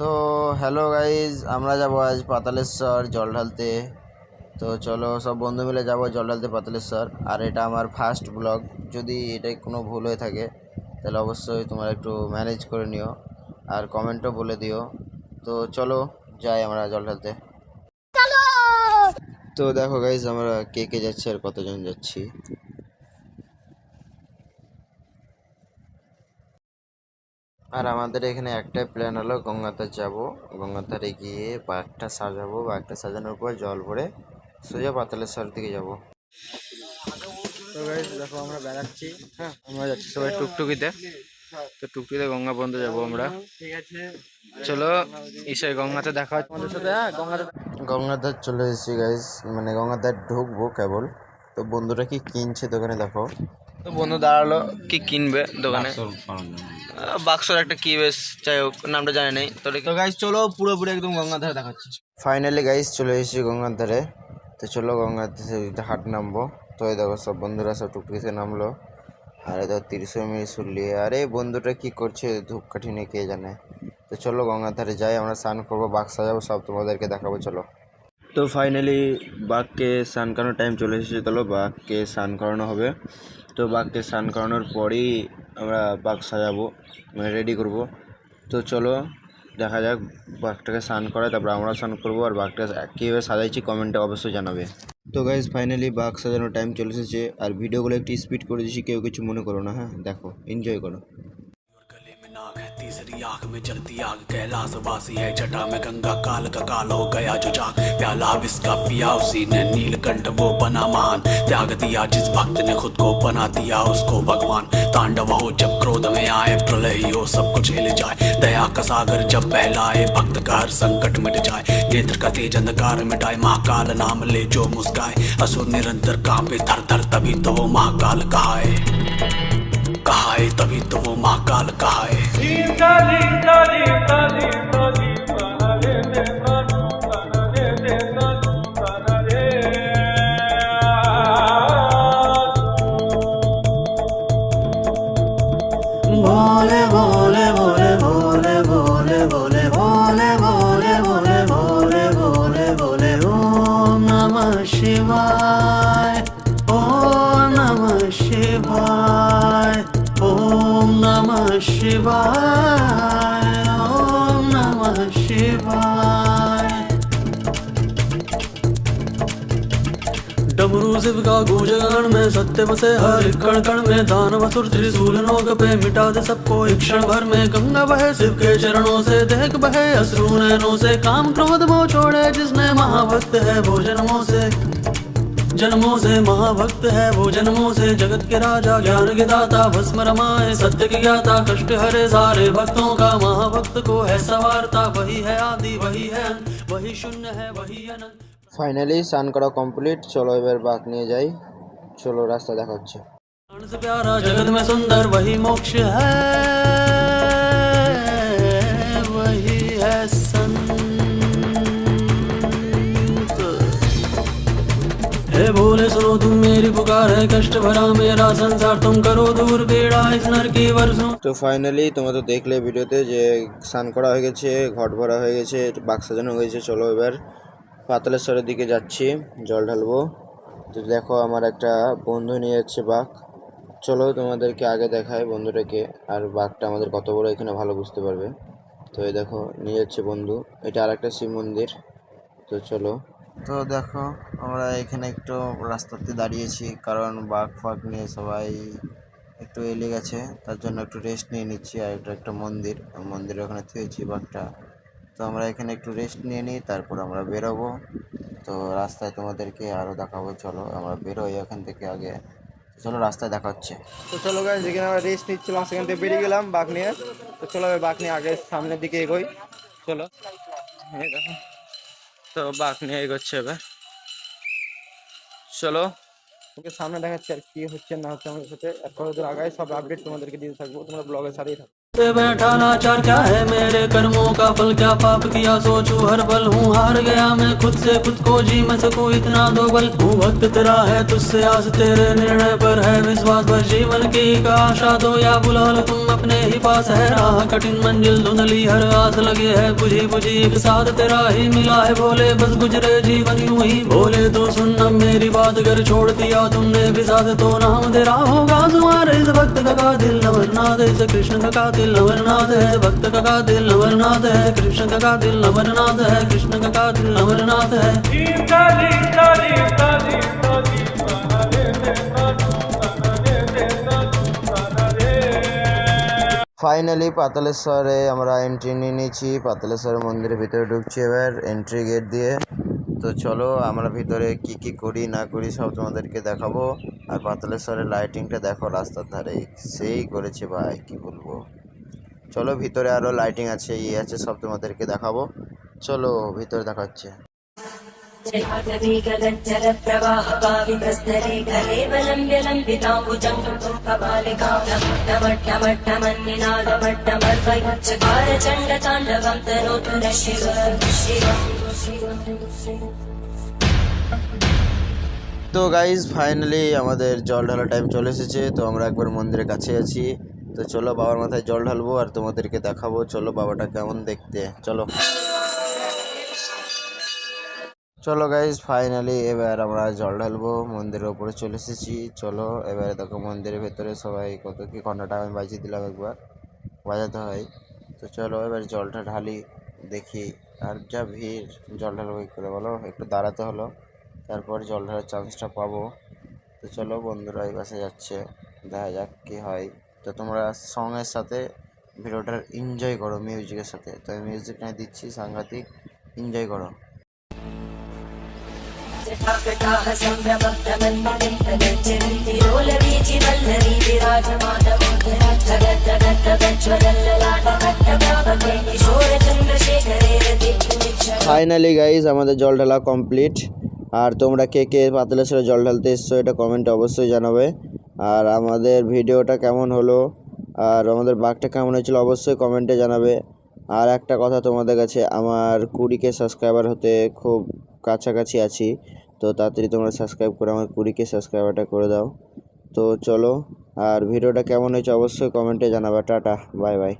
তো hello guys আমরা যাব আজ পাতালেশ্বর জল ঢালতে তো চলো সব বন্ধু মিলে যাব জল ঢালতে পাতালেশ্বর। আর এটা আমার ফার্স্ট ব্লগ যদি এটাই কোনো ভুল হয়ে থাকে তাহলে অবশ্যই তোমরা একটু ম্যানেজ করে নিও। আর কমেন্টও বলে দিও। তো চলো যাই আমরা জল ঢালতে। তো দেখো গাইজ আমরা কে কে যাচ্ছি আর কতজন যাচ্ছি? আর আমাদের এখানে একটাই প্ল্যান হলো গঙ্গাধার যাব। গঙ্গাধারে গিয়ে বাঘটা সাজাবো। বাঘটা সাজানোর পর জল ভরে সোজা পাতালেশ্বর দিকে যাব। তো গাইজ দেখো আমরা বেড়াচ্ছি। হ্যাঁ। আমরা যাচ্ছি সবাই টুকটুকিতে। তো টুকটুকিতে গঙ্গা পর্যন্ত যাব আমরা। ঠিক আছে। চলো ঈশ্বর গঙ্গাতে দেখা হচ্ছে। আমাদের সাথে হ্যাঁ গঙ্গাতে গঙ্গাধার চলে এসেছি গাইজ মানে গঙ্গাধার ঢুকবো কেবল। তো বন্ধুরা কি কিনছে দোকানে দেখো। তো বন্ধু দাঁড়াল কি কিনবে দোকানে? বাক্সর একটা কি বেশ যাই হোক নামটা জানি নেই। তো তো গাইজ চলো পুরোপুরি একদম গঙ্গার ধারে দেখাচ্ছি। ফাইনালি গাইজ চলে এসেছি গঙ্গার ধারে তো চলো গঙ্গার ধারে হাট নামবো। তো এই দেখো সব বন্ধুরা সব টুকটুকিতে নামলো। আরে তো তিরিশে মিনিট শুনলিয়ে আরে বন্ধুটা কি করছে? ধূপকাঠি নিয়ে কে জানে। তো চলো গঙ্গার ধারে যাই, আমরা স্নান করব, বাঘ সাজাবো, সব তোমাদেরকে দেখাবো, চলো। তো ফাইনালি বাঘকে স্নান করানোর টাইম চলে এসেছে, চলো বাঘকে স্নান করানো হবে। তো বাঘকে স্নান করানোর পরেই আমরা বাঘ সাজাবো মানে রেডি করব। তো চলো দেখা যাক বাঘটাকে স্নান করা তারপর আমরা স্নান করব, আর বাঘটা কীভাবে সাজাইছি কমেন্টে অবশ্যই জানাবে। তো গাইজ ফাইনালি বাঘ সাজানোর টাইম চলে এসেছে। আর ভিডিওগুলো একটু স্পিড করে দিচ্ছি কেউ কিছু মনে করো না হ্যাঁ? দেখো এনজয় করো। तीसरी आँख में जलती आग, कैलाश वासी है जटा में गंगा, काल का काल हो गया जो जाग। प्याला इसका पिया उसी ने, नीलकंठ वो बना महान। त्याग दिया जिस भक्त ने खुद को, बना दिया उसको भगवान। तांडव हो जब क्रोध में आए, प्रलय हो सब कुछ हिल जाए। दया का सागर जब बहलाए, भक्त का हर संकट मिट जाए। नेत्र का तेज अंधकार मिटाए, महाकाल नाम ले जो मुस्काए। असुर निरंतर कांपे थर थर तभी तो वो महाकाल कहाए तभी तो वो महाकाल बोले বলে বলে বলে বলে বলে বলে বলে বলে বলে বলে বলে বলে ওম নম শিবায় ওম নম শিবায় ওম নম শিবায় शिव का गूंज गगन में सत्य बसे हर कण कण में, दान, वसुर, त्रिशूल, नोक पे मिटा दे सबको एक क्षण भर में। गंगा बहे शिव के चरणों से, देख बहे अश्रु नैनों से। काम क्रोध मोह छोड़े जिसने महाभक्त है वो जन्मों से। जन्मों से महाभक्त है वो जन्मों से। जगत के राजा, ज्ञान के दाता, भस्म रमाए, सत्य की ज्ञाता, कष्ट हरे सारे भक्तों का महाभक्त को है सवारता। वही है आदि, वही है वही शून्य है, वही अनंत। ফাইনালি স্নান করা কমপ্লিট চলো এবার বাঘ নিয়ে যাই চলো রাস্তা দেখা হচ্ছে प्राण से प्यारा जगत में सुंदर वही मोक्ष है वही है संत हे भोले सुनो तुम मेरी पुकार है कष्ट भरा मेरा संसार तुम करो दूर पीड़ा इस नर की वर्षों তো ফাইনালি তোমরা তো দেখলে ভিডিওতে যে স্নান করা হয়ে গেছে ঘট ভরা হয়ে গেছে বাঘ সাজানো হয়ে গেছে চলো এবার পাতালেশ্বরের দিকে যাচ্ছি, জল ঢালবো। তো দেখো, আমার একটা বন্ধু নিয়ে যাচ্ছে বাঘ। চলো তোমাদেরকে আগে দেখায় বন্ধুটাকে, আর বাঘটা আমাদের কত বড় এখানে ভালো বুঝতে পারবে। তো এই দেখো নিয়ে যাচ্ছে বন্ধু। এটা আর একটা শিব মন্দির। তো চলো। তো দেখো, আমরা এখানে একটু রাস্তাতে দাঁড়িয়েছি, কারণ বাঘ ফাঘ নিয়ে সবাই একটু এলে গেছে। তার জন্য একটু রেস্ট নিয়ে নিচ্ছি, আর এটা একটা মন্দির। মন্দিরের ওখানে থুয়েছি বাঘটা। তো আমরা এখানে একটু রেস্ট নিয়ে নিই, তারপর আমরা বেরোবো। তো রাস্তায় তোমাদেরকে আরও দেখাবো, চলো আমরা বেরোই এখান থেকে আগে। চলো রাস্তায় দেখা হচ্ছে। তো চলো গাছ যেখানে আমরা রেস্ট নিচ্ছিলাম, সেখান থেকে বেরিয়ে গেলাম বাঘ নিয়ে। তো চলো বাঘ নিয়ে আগে সামনের দিকে এগোই। চলো। তো বাঘ নিয়ে এগোচ্ছে এবার। চলো। ওকে সামনে দেখাচ্ছি আর কি হচ্ছে, না হচ্ছে আমাদের সাথে। আর কতদূর আগায় সব আপডেট তোমাদেরকে দিতে থাকব। তোমরা ব্লগে সাথেই থাকো। बैठा लाचार क्या है मेरे कर्मों का फल? क्या पाप किया? सोचू, हर पल हूँ, हार गया मैं खुद से खुद को, जी मैं सकूँ, इतना दो बल। हूँ वक्त तेरा है, तुझसे आस तेरे निर्णय पर है। विश्वास बस जीवन की का आशा दो, या बुला लो तुम अपने ही पास है। राह कठिन मंजिल धुंधली, हर आस लगे है, बुझी बुझी, एक साथ तेरा ही मिला है। भोले बस गुजरे, जीवन यूँ ही। भोले तो सुन मेरी बात कर, छोड़ दिया तुमने भी साथ। तो नाम तेरा होगा तुम्हारे इस भक्त का अमरनाथ है इस कृष्ण का காதில் அமர்நாத பக்த காதில் அமர்நாத கிருஷ்ண காதில் का दिल अमरनाथ है ফাইনালি পাতালেশ্বরে আমরা এন্ট্রি নিয়ে নিয়েছি। পাতালেশ্বর মন্দিরের ভিতরে ঢুকছি এবার এন্ট্রি গেট দিয়ে। তো চলো, আমরা ভিতরে কি কি করি, না করি, সব তোমাদেরকে দেখাবো। আর পাতালেশ্বরের লাইটিংটা দেখো, রাস্তার ধারে। সেই করেছে ভাই, কি বলব? চলো, ভিতরে আরও লাইটিং আছে ইয়ে আছে, সব তোমাদেরকে দেখাবো। চলো, ভিতরে দেখাচ্ছে তো গাইজ ফাইনালি আমাদের জল ঢালা টাইম চলে এসেছে। তো আমরা একবার মন্দিরের কাছে আছি। তো চলো বাবার মাথায় জল ঢালবো আর তোমাদেরকে দেখাবো। চলো বাবাটা কেমন দেখতে। চলো। চলো গাইজ ফাইনালি এবার আমরা জল ঢালবো। মন্দিরের ওপরে চলে এসেছি। চলো এবারে দেখো মন্দিরের ভেতরে সবাই কত কি ঘন্টাটা আমি বাজিয়ে দিলাম একবার। বাজাতে হয়। তো চলো এবার জলটা ঢালি, দেখি আর যা ভিড়, জল ঢালবো করে বলো? একটু দাঁড়াতে হলো। তারপর জল ঢালার চান্সটা পাবো। তো চলো বন্ধুরা এই বাসে যাচ্ছে। দেখা যাক কী হয়। তো তোমরা সঙের সাথে ভিডিওটার এনজয় করো মিউজিকের সাথে। তো আমি মিউজিক নিয়ে দিচ্ছি সাংঘাতিক এনজয় করো। ফাইনালি গাইজ আমাদের জল ঢালা কমপ্লিট আর তোমরা কে কে পাতলেশ্বরে জল ঢালতে এসছো, এটা কমেন্টে অবশ্যই জানাবে। আর আমাদের ভিডিওটা কেমন হলো? আর আমাদের বাঘটা কেমন হয়েছিল অবশ্যই কমেন্টে জানাবে। আর একটা কথা তোমাদের কাছে, আমার কুড়িকে সাবস্ক্রাইবার হতে খুব কাছাকাছি আছি, তো তাড়াতাড়ি তোমরা সাবস্ক্রাইব করে আমার কুড়িকে সাবস্ক্রাইবারটা করে দাও। তো চলো, আর ভিডিওটা কেমন হয়েছে অবশ্যই কমেন্টে জানাবে। Tata bye bye